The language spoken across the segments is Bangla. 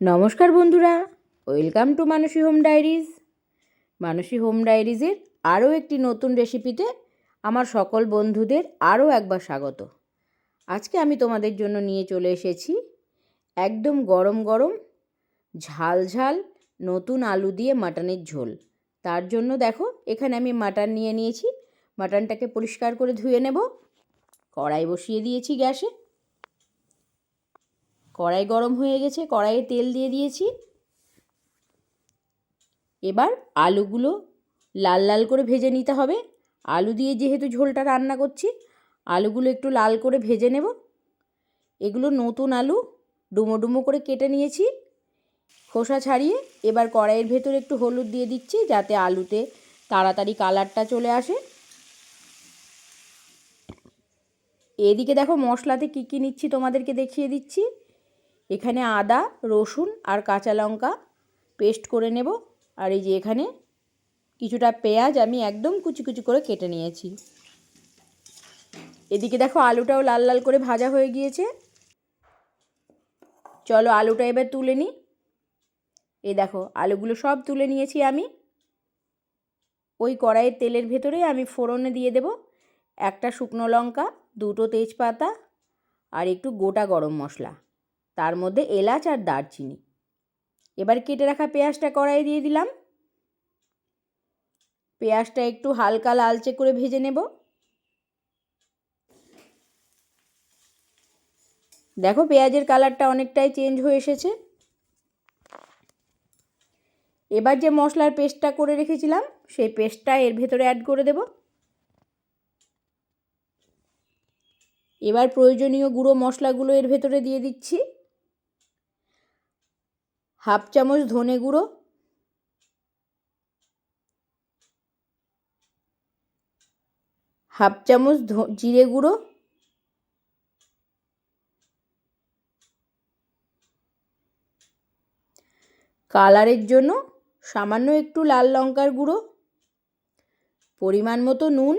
নমস্কার বন্ধুরা, welcome to Manasi home diaries. Manasi home ডায়েরিজের আরও একটি নতুন রেসিপিতে আমার সকল বন্ধুদের আরও একবার স্বাগত। আজকে আমি তোমাদের জন্য নিয়ে চলে এসেছি একদম গরম গরম, ঝাল ঝাল, নতুন আলু দিয়ে মাটনের ঝোল। তার জন্য দেখো, এখানে আমি মাটন নিয়ে নিয়েছি। মাটনটাকে পরিষ্কার করে ধুয়ে নেব। কড়াই বসিয়ে দিয়েছি গ্যাসে। কড়াই গরম হয়ে গেছে, কড়াইয়ে তেল দিয়ে দিয়েছি। এবার আলুগুলো লাল লাল করে ভেজে নিতে হবে। আলু দিয়ে যেহেতু ঝোলটা রান্না করছি, আলুগুলো একটু লাল করে ভেজে নেব। এগুলো নতুন আলু, ডুমো ডুমো করে কেটে নিয়েছি। খোসা ছাড়িয়ে এবার কড়াইয়ের ভেতরে একটু হলুদ দিয়ে দিচ্ছি, যাতে আলুতে তাড়াতাড়ি কালারটা চলে আসে। এদিকে দেখো মশলাতে কী কী নিচ্ছি তোমাদেরকে দেখিয়ে দিচ্ছি। এখানে আদা, রসুন আর কাঁচা লঙ্কা পেস্ট করে নেব। আর এই যে এখানে কিছুটা পেঁয়াজ আমি একদম কুচি কুচি করে কেটে নিয়েছি। এদিকে দেখো আলুটাও লাল লাল করে ভাজা হয়ে গিয়েছে। চলো আলুটা এবার তুলে নিই। এই দেখো আলুগুলো সব তুলে নিয়েছি আমি। ওই কড়াইয়ের তেলের ভেতরে আমি ফোড়নে দিয়ে দেব একটা শুকনো লঙ্কা, দুটো তেজপাতা আর একটু গোটা গরম মশলা। তার মধ্যে এলাচ আর দারচিনি। এবার কেটে রাখা পেঁয়াজটা কড়াই দিয়ে দিলাম। পেঁয়াজটা একটু হালকা লালচে করে ভেজে নেব। দেখো পেঁয়াজের কালারটা অনেকটাই চেঞ্জ হয়ে এসেছে। এবার যে মশলার পেস্টটা করে রেখেছিলাম, সেই পেস্টটা এর ভেতরে অ্যাড করে দেব। এবার প্রয়োজনীয় গুঁড়ো মশলাগুলো এর ভেতরে দিয়ে দিচ্ছি। হাফ চামচ ধনে গুঁড়ো, হাফ চামচ জিরে গুঁড়ো, কালারের জন্য সামান্য একটু লাল লঙ্কার গুঁড়ো, পরিমাণ মতো নুন,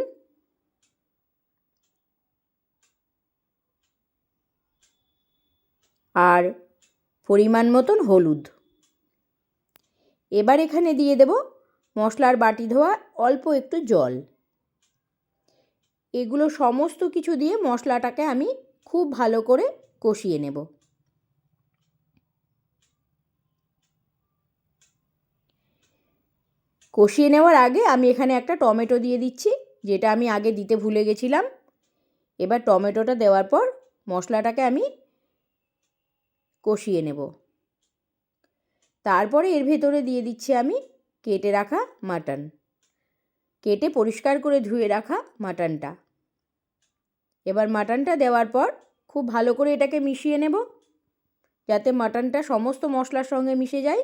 আর পরিমাণ মতন হলুদ। এবার এখানে দিয়ে দেব মশলার বাটি ধোয়া অল্প একটু জল। এগুলো সমস্ত কিছু দিয়ে মশলাটাকে আমি খুব ভালো করে কষিয়ে নেব। কষিয়ে নেওয়ার আগে আমি এখানে একটা টমেটো দিয়ে দিচ্ছি, যেটা আমি আগে দিতে ভুলে গেছিলাম। এবার টমেটোটা দেওয়ার পর মশলাটাকে আমি কষিয়ে নেব। তারপরে এর ভেতরে দিয়ে দিচ্ছি আমি কেটে রাখা মাটন। কেটে পরিষ্কার করে ধুয়ে রাখা মাটনটা। এবার মাটনটা দেওয়ার পর খুব ভালো করে এটাকে মিশিয়ে নেব, যাতে মাটনটা সমস্ত মশলার সঙ্গে মিশে যায়।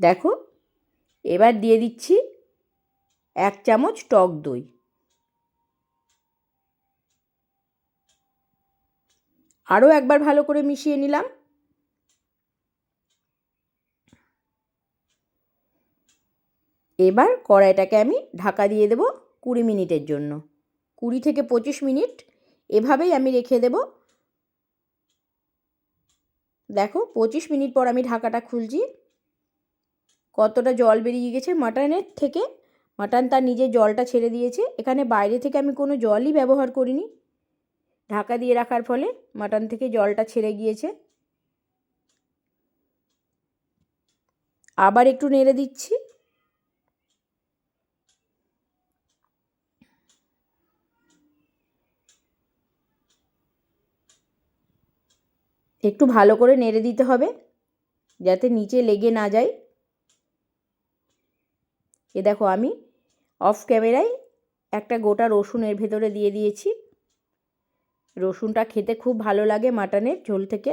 দেখো, এবার দিয়ে দিচ্ছি এক চামচ টক দই। আরও একবার ভালো করে মিশিয়ে নিলাম। এবার কড়াইটাকে আমি ঢাকা দিয়ে দেব কুড়ি মিনিটের জন্য। কুড়ি থেকে পঁচিশ মিনিট এভাবেই আমি রেখে দেব। দেখো, পঁচিশ মিনিট পর আমি ঢাকাটা খুলছি। কতটা জল বেরিয়ে গেছে মাটনের থেকে। মাটন তার নিজের জলটা ছেড়ে দিয়েছে। এখানে বাইরে থেকে আমি কোনো জলই ব্যবহার করিনি। ঢাকা দিয়ে রাখার ফলে মাটন থেকে জলটা ছেড়ে গিয়েছে। আবার একটু নেড়ে দিচ্ছি। একটু ভালো করে নেড়ে দিতে হবে, যাতে নিচে লেগে না যায়। এ দেখো আমি অফ ক্যামেরায় একটা গোটা রসুন এর ভেতরে দিয়ে দিয়েছি। রসুনটা খেতে খুব ভালো লাগে মাটনের ঝোল থেকে।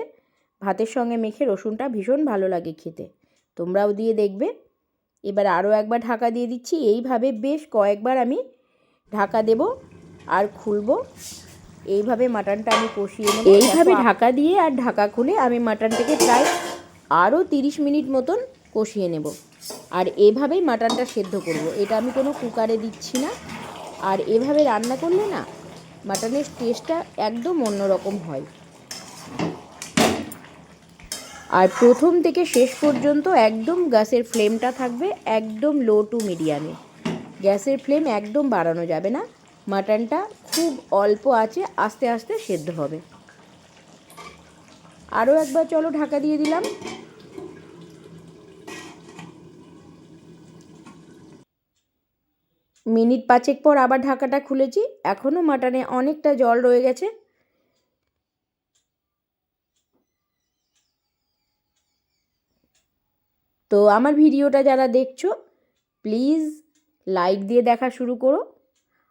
ভাতের সঙ্গে মেখে রসুনটা ভীষণ ভালো লাগে খেতে। তোমরাও দিয়ে দেখবে। এবার আরও একবার ঢাকা দিয়ে দিচ্ছি। এইভাবে বেশ কয়েকবার আমি ঢাকা দেব আর খুলবো। এইভাবে মাটনটা আমি কষিয়ে নেব। এইভাবে ঢাকা দিয়ে আর ঢাকা খুলে আমি মাটনটাকে প্রায় আরও তিরিশ মিনিট মতন কষিয়ে নেব। আর এভাবেই মাটনটা সেদ্ধ করব। এটা আমি কোনো কুকারে দিচ্ছি না। আর এভাবে রান্না করলে না মাটনের টেস্টটা একদম অন্যরকম হয়। আর প্রথম থেকে শেষ পর্যন্ত একদম গ্যাসের ফ্লেমটা থাকবে একদম লো টু মিডিয়ামে গ্যাসের ফ্লেম একদম বাড়ানো যাবে না। মাটনটা খুব অল্প আছে, আস্তে আস্তে সেদ্ধ হবে। আরও একবার চলো ঢাকা দিয়ে দিলাম। মিনিট পাঁচেক পর আবার ঢাকাটা খুলেছি। এখনও মাটনে অনেকটা জল রয়ে গেছে। তো আমার ভিডিওটা যারা দেখছ, প্লিজ লাইক দিয়ে দেখা শুরু করো।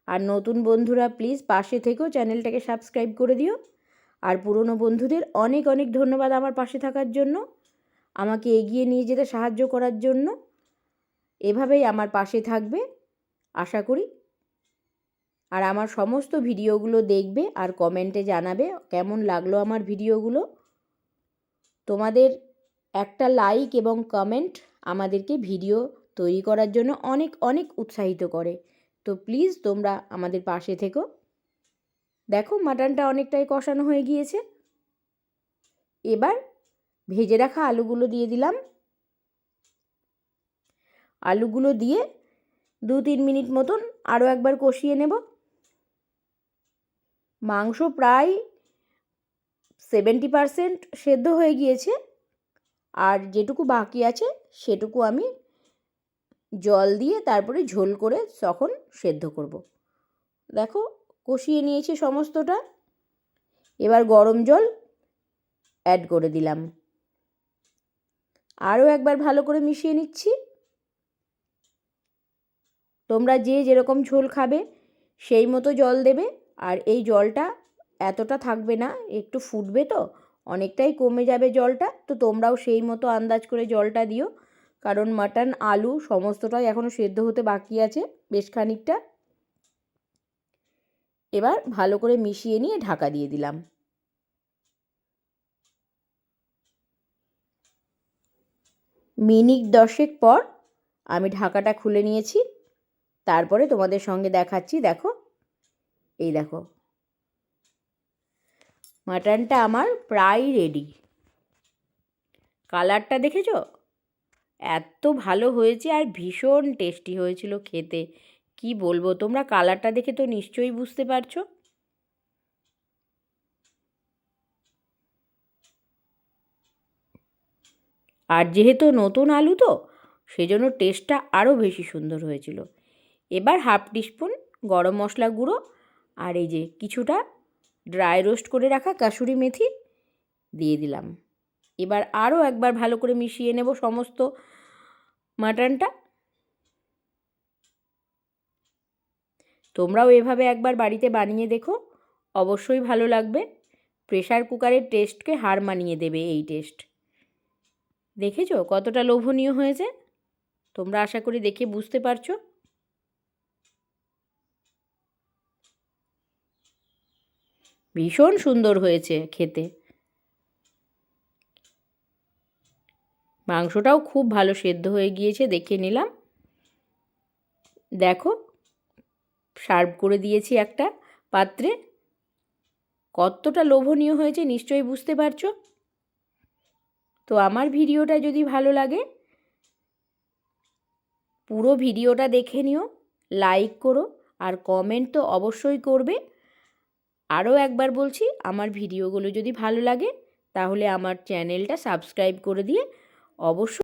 আর নতুন বন্ধুরা, প্লিজ পাশে থেকেও চ্যানেলটাকে সাবস্ক্রাইব করে দিও। আর পুরনো বন্ধুদের অনেক অনেক ধন্যবাদ আমার পাশে থাকার জন্য, আমাকে এগিয়ে নিয়ে যেতে সাহায্য করার জন্য। এভাবেই আমার পাশে থাকবে। আশা করি। আর আমার সমস্ত ভিডিওগুলো দেখবে আর কমেন্টে জানাবে কেমন লাগল আমার ভিডিওগুলো। তোমাদের একটা লাইক এবং কমেন্ট আমাদেরকে ভিডিও তৈরি করার জন্য অনেক অনেক উৎসাহিত করে। তো প্লিজ তোমরা আমাদের পাশে থেকো। দেখো মাটনটা অনেকটাই কষানো হয়ে গিয়েছে। এবার ভেজে রাখা আলুগুলো দিয়ে দিলাম। আলুগুলো দিয়ে দু তিন মিনিট মতন আরও একবার কষিয়ে নেব। মাংস প্রায় সেভেন্টি পারসেন্ট সেদ্ধ হয়ে গিয়েছে। আর যেটুকু বাকি আছে সেটুকু আমি জল দিয়ে তারপরে ঝোল করে তখন সেদ্ধ করব। দেখো কষিয়ে নিয়েছে সমস্তটা। এবার গরম জল অ্যাড করে দিলাম। আরও একবার ভালো করে মিশিয়ে নিচ্ছি। তোমরা যে যেরকম ঝোল খাবে, সেই মতো জল দেবে, আর এই জলটা এতটা থাকবে না, একটু ফুটবে তো, অনেকটাই কমে যাবে জলটা, তো তোমরাও সেই মতো আন্দাজ করে জলটা দিও, কারণ মাটন, আলু সমস্তটাই এখনও সেদ্ধ হতে বাকি আছে, বেশ খানিকটা। এবার ভালো করে মিশিয়ে নিয়ে ঢাকা দিয়ে দিলাম। মিনিট দশেক পর আমি ঢাকাটা খুলে নিয়েছি। তারপরে তোমাদের সঙ্গে দেখাচ্ছি, দেখো। এই দেখো। মাটনটা আমার প্রায় রেডি কালারটা দেখেছ? এত ভালো হয়েছে আর ভীষণ টেস্টি হয়েছিল খেতে। কি বলব, তোমরা কালারটা দেখে তো নিশ্চয়ই বুঝতে পারছ। আর যেহেতু নতুন আলু তো, সেজন্য টেস্টটা আরও বেশি সুন্দর হয়েছিল। এবার হাফ টিস্পুন গরম মশলা গুঁড়ো আর এই যে কিছুটা ড্রাই রোস্ট করে রাখা কাসুরি মেথি দিয়ে দিলাম। এবার আরও একবার ভালো করে মিশিয়ে নেব সমস্ত মাটনটা। তোমরাও এভাবে একবার বাড়িতে বানিয়ে দেখো, অবশ্যই ভালো লাগবে। প্রেশার কুকারের টেস্টকে হার মানিয়ে দেবে এই টেস্ট। দেখেছ কতটা লোভনীয় হয়েছে? তোমরা আশা করি দেখে বুঝতে পারছ। ভীষণ সুন্দর হয়েছে খেতে। মাংসটাও খুব ভালো সেদ্ধ হয়ে গিয়েছে, দেখে নিলাম। দেখো, সার্ভ করে দিয়েছি একটা পাত্রে। কতটা লোভনীয় হয়েছে, নিশ্চয়ই বুঝতে পারছ? তো আমার ভিডিওটা যদি ভালো লাগে, পুরো ভিডিওটা দেখে নিও, লাইক করো আর কমেন্ট তো অবশ্যই করবে। আরও একবার বলছি, আমার ভিডিওগুলো যদি ভালো লাগে, তাহলে আমার চ্যানেলটা সাবস্ক্রাইব করে দিয়ে অবশ্যই